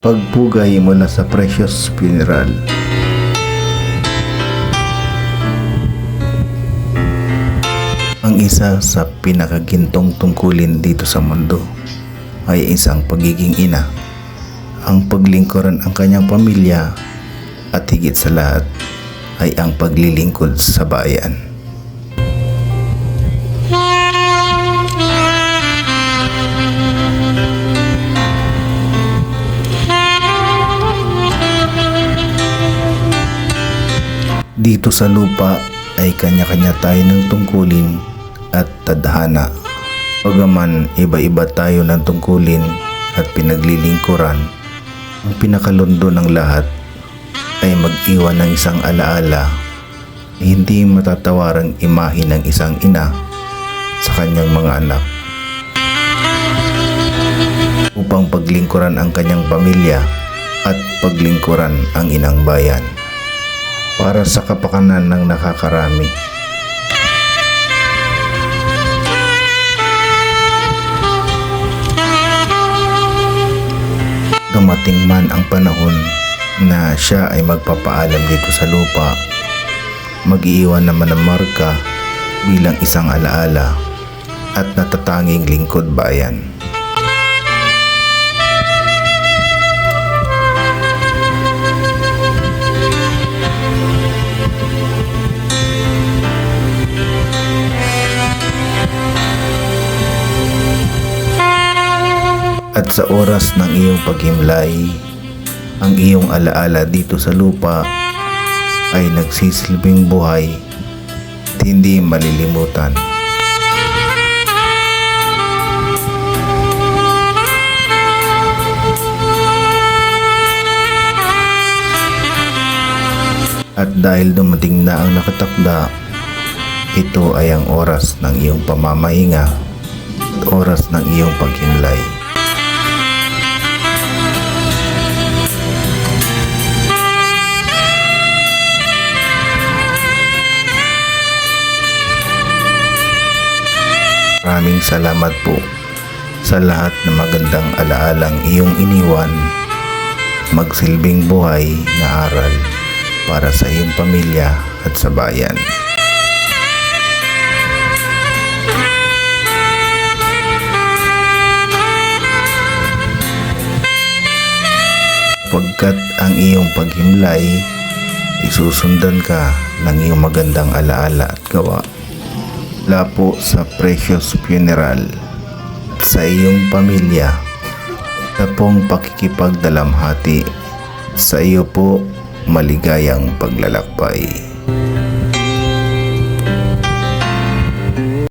Pagpugay mula sa Precious Funeral Ang isa sa pinakagintong tungkulin dito sa mundo ay isang pagiging ina. Ang paglingkuran ang kanyang pamilya at higit sa lahat ay ang paglilingkod sa bayan. Dito sa lupa ay kanya-kanya tayo ng tungkulin at tadhana. Pagaman iba-iba tayo ng tungkulin at pinaglilingkuran, ang pinakalundo ng lahat ay mag-iwan ng isang alaala. Hindi matatawarang imahe ng isang ina sa kanyang mga anak. Upang paglingkuran ang kanyang pamilya at paglingkuran ang inang bayan para sa kapakanan ng nakakarami. Dumating man ang panahon na siya ay magpapaalam dito sa lupa, mag-iiwan naman ng marka bilang isang alaala at natatanging lingkod bayan. At sa oras ng iyong paghimlay, ang iyong alaala dito sa lupa ay nagsisilbing buhay at hindi malilimutan. At dahil dumating na ang nakatakda, ito ay ang oras ng iyong pamamahinga at oras ng iyong paghimlay. Maraming salamat po sa lahat ng magandang alaalang iyong iniwan, magsilbing buhay na aral para sa iyong pamilya at sa bayan. Pagkat ang iyong paghimlay, isusundan ka ng iyong magandang alaala at gawa mula po sa Precious Funeral sa iyong pamilya sa pong pakikipagdalamhati sa iyo po maligayang paglalakbay.